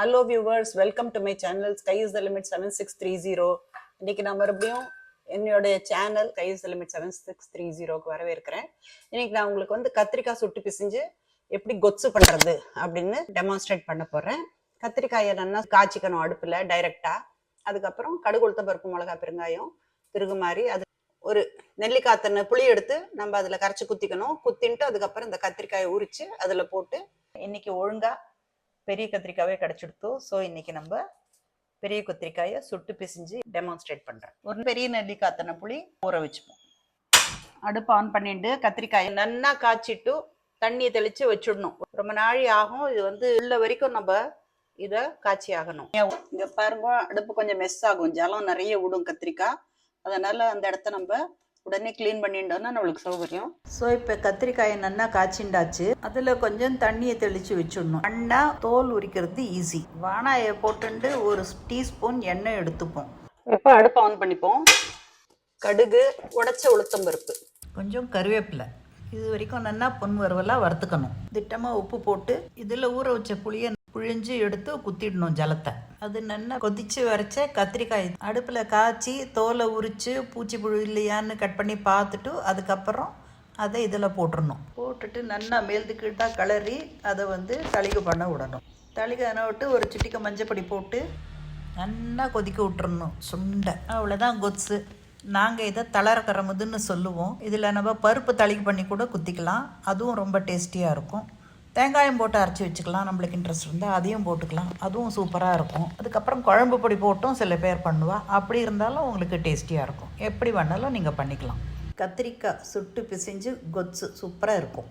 Hello viewers welcome to my channel sky is the limit seven six three zero இன்னைக்கு நான் மறுபடியும் என்னுடைய channel sky is the limit seven six three ஜீரோக்கு வரவேற்கிறேன். இன்னைக்கு நான் உங்களுக்கு வந்து கத்திரிக்காய் சுட்டு பிசிஞ்சு எப்படி கொத்து பண்ணுறது அப்படின்னு டெமான்ஸ்ட்ரேட் பண்ண போகிறேன் கத்திரிக்காயை நல்லா காய்ச்சிக்கணும் அடுப்பில் டைரெக்டாக அதுக்கப்புறம் கடுகு பருப்பு மிளகா பெருங்காயம் திருகு மாதிரி அது ஒரு நெல்லிக்காய் தண்ணி புளி எடுத்து நம்ம அதில் கரைச்சி குத்திக்கணும். குத்தின்ட்டு அதுக்கப்புறம் இந்த கத்திரிக்காயை உரித்து அதில் போட்டு இன்னைக்கு ஒழுங்காக பெரிய கத்திரிக்காவே கிடைச்சிடுத்து ஸோ இன்னைக்கு நம்ம பெரிய கத்திரிக்காயை சுட்டு பிசிஞ்சு டெமான்ஸ்ட்ரேட் பண்ணுறேன் ஒரு பெரிய நெல்லிக்காய் தண்ணி புளி ஊற வச்சுப்போம். அடுப்பு ஆன் பண்ணிட்டு கத்திரிக்காயை நன்னா காய்ச்சிட்டு தண்ணியை தெளித்து வச்சிடணும். ரொம்ப நாழி ஆகும். இது வந்து உள்ள வரைக்கும் நம்ம இதை காய்ச்சி ஆகணும். இங்கே பாருங்க அடுப்பு கொஞ்சம் மெஸ் ஆகும். ஜலம் நிறைய விடும் கத்திரிக்காய். அதனால அந்த இடத்த நம்ம உடனே க்ளீன் பண்ணிட்டோம்னா நம்மளுக்கு சௌகரியம். ஸோ இப்போ கத்திரிக்காயை நல்லா காய்ச்சிண்டாச்சு. அதில் கொஞ்சம் தண்ணியை தெளித்து வச்சிடணும். அண்ணா தோல் உரிக்கிறது ஈஸி வானாயை போட்டுண்டு ஒரு டீஸ்பூன் எண்ணெய் எடுத்துப்போம். இப்போ அடுப்பை ஆன் பண்ணிப்போம். கடுகு உடைச்ச உளுத்தம் பருப்பு. கொஞ்சம் கருவேப்பிலை. இது வரைக்கும் நல்லா பொன் வறுவலாக வறுத்துக்கணும். திட்டமாக உப்பு போட்டு இதில் ஊற வச்ச புளியை புழிஞ்சு எடுத்து குத்திடணும் ஜலத்தை. அது நல்லா கொதிச்சு வரைச்ச கத்திரிக்காய் அடுப்பில் காய்ச்சி தோலை உரித்து பூச்சி புழு இல்லையான்னு கட் பண்ணி பார்த்துட்டு அதுக்கப்புறம் அதை இதில் போட்டுடணும் போட்டுட்டு நல்லா மேல்து கிளறி அதை வந்து தளிகை பண்ண விடணும். தளிகை விட்டு ஒரு சிட்டிக்க மஞ்சப்பொடி போட்டு நல்லா கொதிக்க விட்டுறணும். சுண்டை. அவ்வளோதான் கொத்ஸு நாங்கள் இதை தளரக்கரமுதுன்னு சொல்லுவோம். இதில் நம்ம பருப்பு தளிக்கு பண்ணி கூட குத்திக்கலாம். அதுவும் ரொம்ப டேஸ்டியாக இருக்கும். தேங்காயம் போட்டு அரைச்சி வச்சுக்கலாம். நம்மளுக்கு இன்ட்ரெஸ்ட் இருந்தால் அதையும் போட்டுக்கலாம். அதுவும் சூப்பராக இருக்கும். அதுக்கப்புறம் குழம்பு பொடி போட்டும் சில பேர் பண்ணுவாள் அப்படி இருந்தாலும் உங்களுக்கு டேஸ்டியாக இருக்கும். எப்படி வேணாலும் நீங்கள் பண்ணிக்கலாம். கத்திரிக்காய் சுட்டு பிசைஞ்சு கொத்து சூப்பராக இருக்கும்.